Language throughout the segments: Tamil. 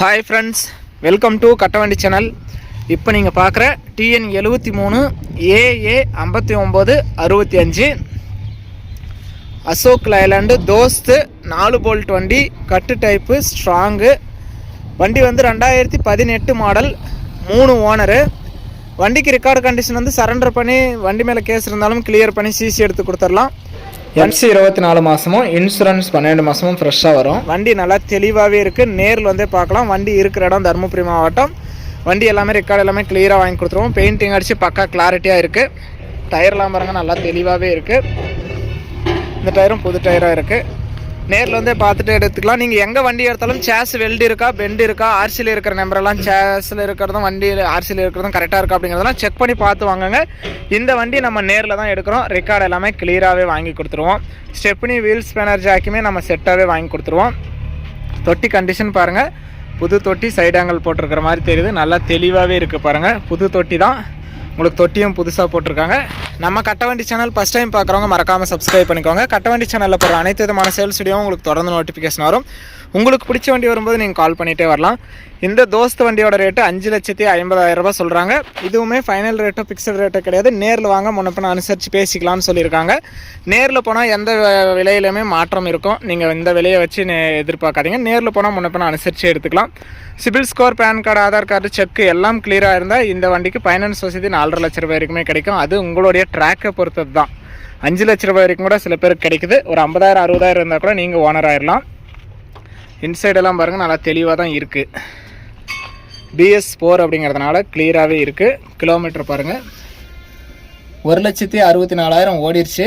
Hi friends welcome to Kattavandi channel இப்போ நீங்கள் பார்க்குற டிஎன் எழுபத்தி மூணு ஏஏ ஐம்பத்தி ஒம்பது அறுபத்தி அஞ்சு. அசோக் லைலாண்டு தோஸ்து நாலு போல்ட் வண்டி கட்டு டைப்பு ஸ்ட்ராங்கு வண்டி வந்து ரெண்டாயிரத்தி பதினெட்டு மாடல் மூணு ஓனரு வண்டிக்கு ரெக்கார்டு கண்டிஷன் வந்து சரண்டர் பண்ணி வண்டி மேலே கேஸ் இருந்தாலும் கிளியர் பண்ணி சிசி எடுத்து கொடுத்துடலாம். என்சி இருபத்தி நாலு மாதமும் இன்சூரன்ஸ் பன்னெண்டு மாதமும் ஃப்ரெஷ்ஷாக வரும். வண்டி நல்லா தெளிவாகவே இருக்குது நேரில் வந்து பார்க்கலாம். வண்டி இருக்கிற இடம் தருமபுரி மாவட்டம். வண்டி எல்லாமே ரெக்கார்டு எல்லாமே கிளியராக வாங்கி கொடுத்துருவோம். பெயிண்டிங் அடித்து பக்கா கிளாரிட்டியாக இருக்குது டயர்லாம் பாருங்க நல்லா தெளிவாகவே இருக்குது இந்த டயரும் புது டயராக இருக்குது நேரில் வந்து பார்த்துட்டு எடுத்துக்கலாம். நீங்கள் எங்கே வண்டி எடுத்தாலும் சேஸ் வெல்டு இருக்கா பெண்டு இருக்கா ஆர்சியில் இருக்கிற நம்பரெல்லாம் சேஸில் இருக்கிறதும் வண்டியில் ஆர்சியில் இருக்கிறதும் கரெக்டாக இருக்கா அப்படிங்கிறதெல்லாம் செக் பண்ணி பார்த்து வாங்குங்க. இந்த வண்டி நம்ம நேரில் தான் எடுக்கிறோம். ரெக்கார்டு எல்லாமே கிளியராகவே வாங்கி கொடுத்துருவோம். ஸ்டெப்னி வீல் ஸ்பேனர் ஜாக்குமே நம்ம செட்டாகவே வாங்கி கொடுத்துருவோம். தொட்டி கண்டிஷன் பாருங்கள் புது தொட்டி சைடு ஆங்கிள் போட்டிருக்கிற மாதிரி தெரியுது. நல்லா தெளிவாகவே இருக்குது பாருங்கள் புது தொட்டி தான். உங்களுக்கு தொட்டியும் புதுசாக போட்டிருக்காங்க. நம்ம கட்டவண்டி சேனல் ஃபஸ்ட் டைம் பார்க்குறவங்க மறக்காமல் சப்ஸ்கிரைப் பண்ணிக்கோங்க. கட்டவண்டி சேனலில் போகிற அனைத்து விதமான சேல்ஸ் வீடியோவும் உங்களுக்கு தொடர்ந்து நோட்டிஃபிகேஷன் வரும். உங்களுக்கு பிடிச்ச வண்டி வரும்போது நீங்கள் கால் பண்ணிகிட்டே வரலாம். இந்த தோஸ்த் வண்டியோட ரேட்டு அஞ்சு லட்சத்தி ஐம்பதாயிரம் ரூபாய் சொல்கிறாங்க இதுவுமே ஃபைனல் ரேட்டோ ஃபிக்ஸட் ரேட்டோ கிடையாது. நேரில் வாங்க முன்னப்பின அனுசரித்து பேசிக்கலாம்னு சொல்லியிருக்காங்க. நேரில் போனால் எந்த விலையிலுமே மாற்றம் இருக்கும். நீங்கள் இந்த விலையை வச்சு எதிர்பார்க்காதீங்க. நேரில் போனால் முன்னப்பின அனுசரித்து எடுத்துக்கலாம். CIBIL score PAN card Aadhaar card check எல்லாம் கிளியராக இருந்தால் இந்த வண்டிக்கு ஃபைனான்ஸ் வசதி நாலரை லட்ச ரூபாய் வரைக்குமே கிடைக்கும். அது உங்களுடைய ட்ராக்கை பொறுத்தது தான் அஞ்சு லட்ச ரூபாய் வரைக்கும் கூட சில பேருக்கு கிடைக்குது. ஒரு ஐம்பதாயிரம் அறுபதாயிரம் இருந்தால் கூட நீங்கள் ஓனர் ஆயிடலாம் இன்சைடெல்லாம் பாருங்கள் நல்லா தெளிவாக தான் இருக்குது பிஎஸ் ஃபோர் அப்படிங்கிறதுனால கிளியராகவே இருக்குது கிலோமீட்டர் பாருங்கள் ஒரு லட்சத்தி அறுபத்தி நாலாயிரம் ஓடிடுச்சு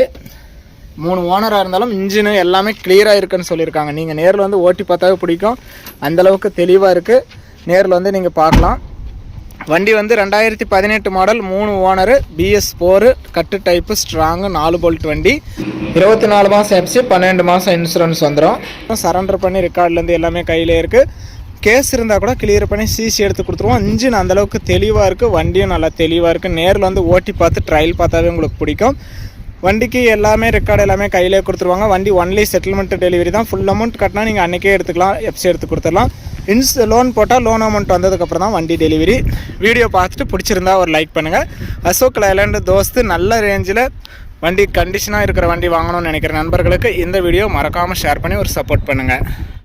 மூணு ஓனராக இருந்தாலும் இன்ஜினு எல்லாமே கிளியராக இருக்குன்னு சொல்லியிருக்காங்க. நீங்கள் நேரில் வந்து ஓட்டி பார்த்தாவே பிடிக்கும். அந்தளவுக்கு தெளிவாக இருக்குது நேரில் வந்து நீங்கள் பார்க்கலாம். வண்டி வந்து ரெண்டாயிரத்தி பதினெட்டு மாடல் மூணு ஓனரு பிஎஸ் ஃபோரு கட்டு டைப்பு ஸ்ட்ராங்கு நாலு போல்ட் வண்டி. இருபத்தி நாலு மாதம் எஃப்சி பன்னெண்டு மாதம் இன்சூரன்ஸ் வந்துடும் சரண்டர் பண்ணி ரெக்கார்ட்லேருந்து எல்லாமே கையிலே இருக்குது கேஸ் இருந்தால் கூட கிளியர் பண்ணி சிசி எடுத்து கொடுத்துருவோம். இன்ஜின் அந்தளவுக்கு தெளிவாக இருக்குது வண்டியும் நல்லா தெளிவாக இருக்குது நேரில் வந்து ஓட்டி பார்த்து ட்ரையல் பார்த்தாவே உங்களுக்கு பிடிக்கும். வண்டிக்கு எல்லாமே ரெக்கார்டு எல்லாமே கையிலே கொடுத்துருவாங்க. வண்டி ஒன்லி செட்டில்மெண்ட் டெலிவரி தான். ஃபுல் அமௌண்ட் கட்டினா நீங்கள் அன்றைக்கே எடுத்துக்கலாம். எஃப்சி எடுத்து கொடுத்துடலாம். இன்ஸ் லோன் போட்டால் லோன் அமௌண்ட் வந்ததுக்கப்புறம் தான் வண்டி டெலிவரி வீடியோ பார்த்துட்டு பிடிச்சிருந்தா ஒரு லைக் பண்ணுங்கள் அசோக் லைலாண்டு தோஸ்து நல்ல ரேஞ்சில் வண்டி கண்டிஷனாக இருக்கிற வண்டி வாங்கணும்னு நினைக்கிற நண்பர்களுக்கு இந்த வீடியோ மறக்காமல் ஷேர் பண்ணி ஒரு சப்போர்ட் பண்ணுங்கள்